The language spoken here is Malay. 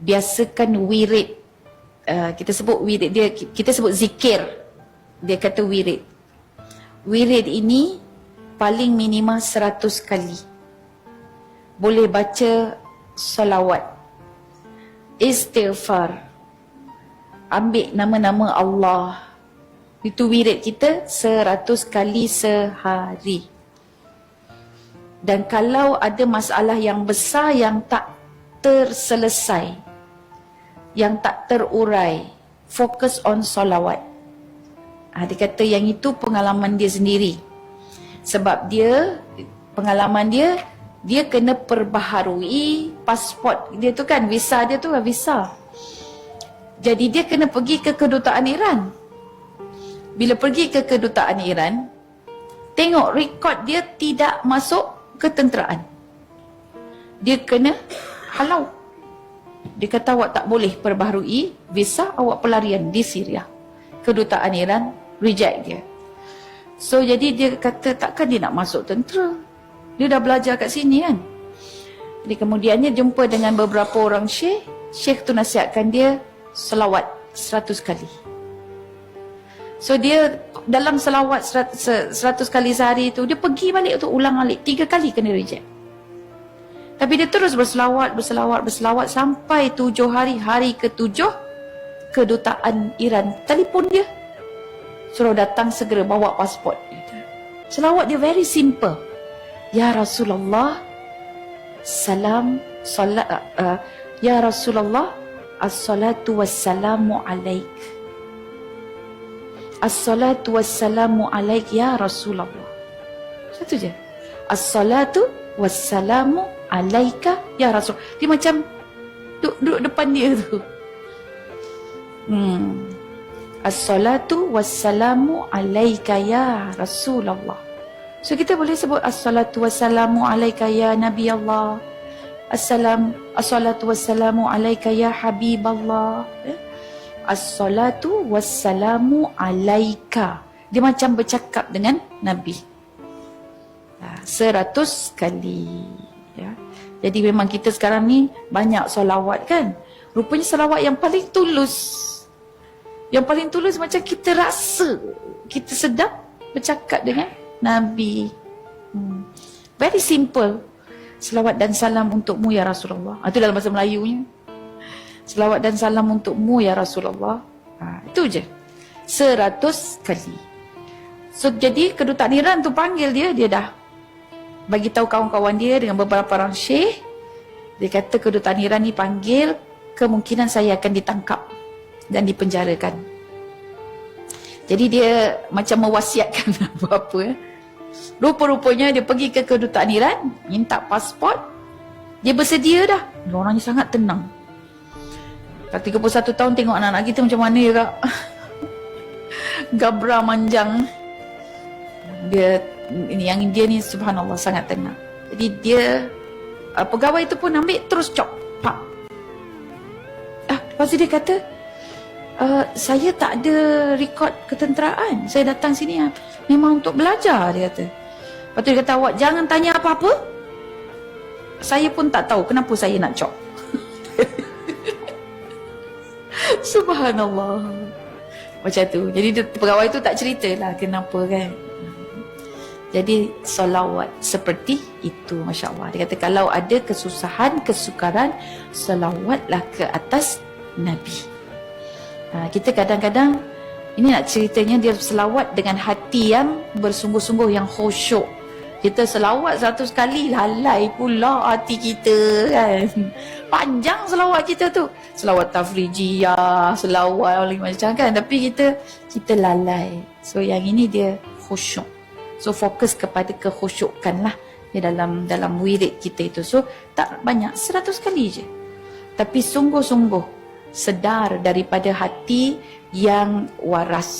biasakan wirid uh, kita sebut wirid dia kita sebut zikir. Dia kata wirid. Wirid ini paling minimal 100 kali. Boleh baca salawat istighfar ambil nama-nama Allah. Itu wirid kita 100 kali sehari. Dan kalau ada masalah yang besar yang tak terselesai yang tak terurai fokus on solawat ha, dia kata yang itu pengalaman dia sendiri sebab dia pengalaman dia dia kena perbaharui pasport dia tu kan visa dia tu kan visa jadi dia kena pergi ke kedutaan Iran bila pergi ke kedutaan Iran tengok rekod dia tidak masuk ketenteraan. Dia kena halau. Dia kata awak tak boleh perbaharui visa awak pelarian di Syria. Kedutaan Iran reject dia. So jadi dia kata takkan dia nak masuk tentera. Dia dah belajar kat sini kan. Jadi kemudiannya jumpa dengan beberapa orang syekh. Syekh tu nasihatkan dia selawat seratus kali. So dia dalam selawat seratus kali sehari tu dia pergi balik untuk ulang alik tiga kali kena reject. Tapi dia terus berselawat, berselawat, berselawat sampai tujuh hari, hari ketujuh kedutaan Iran telefon dia. Suruh datang segera bawa pasport. Selawat dia very simple. Ya Rasulullah, salam, salat, uh, Ya Rasulullah, as-salatu was-salamu alaik. As-salatu wassalamu alaik ya Rasulullah. Satu je. As-salatu wassalamu alaika ya Rasul. Dia macam duduk, duduk depan dia tu. Hmm. As-salatu wassalamu alaika ya Rasulullah. So kita boleh sebut as-salatu wassalamu alaika ya Nabi Allah. Assalam, as-salatu wassalamu alaika ya Habib Allah. Eh? As-salatu wassalamu alaika. Dia macam bercakap dengan Nabi. Ha, seratus kali. Ya. Jadi memang kita sekarang ni banyak solawat kan. Rupanya solawat yang paling tulus. Yang paling tulus macam kita rasa. Kita sedang bercakap dengan Nabi. Hmm. Very simple. Selawat dan salam untukmu ya Rasulullah. Itu dalam bahasa Melayunya. Selawat dan salam untukmu ya Rasulullah. Ha, itu je. Seratus kali. So jadi kedutaan Iran tu panggil dia, dia dah bagi tahu kawan-kawan dia dengan beberapa orang syekh. Dia kata kedutaan Iran ni panggil, kemungkinan saya akan ditangkap dan dipenjarakan. Jadi dia macam mewasiatkan apa-apa. Rupa-rupanya dia pergi ke kedutaan Iran, minta pasport. Dia bersedia dah. Orangnya sangat tenang. Kat 31 tahun tengok anak-anak kita macam mana ya kak Gabra manjang Dia Yang dia ni subhanallah sangat tenang Jadi dia uh, Pegawai itu pun ambil terus cop Pak ah, Lepas tu dia kata uh, Saya tak ada rekod ketenteraan Saya datang sini uh, Memang untuk belajar dia kata Lepas tu dia kata awak jangan tanya apa-apa Saya pun tak tahu kenapa saya nak cop Subhanallah. Macam tu. Jadi pegawai tu tak ceritalah kenapa kan. Jadi solawat seperti itu Masya Allah. Dia kata kalau ada kesusahan, kesukaran Solawatlah ke atas Nabi. Ha, Kita kadang-kadang Ini nak ceritanya dia selawat dengan hati yang bersungguh-sungguh Yang khusyuk. Kita selawat satu kali lalai pula hati kita kan? Panjang selawat kita tu. Selawat tafrijiyah selawat macam kan? Tapi kita kita lalai. So yang ini dia khusyuk so fokus kepada kekhusyukan lah di dalam dalam wirid kita itu. So tak banyak seratus kali je. Tapi sungguh-sungguh sedar daripada hati yang waras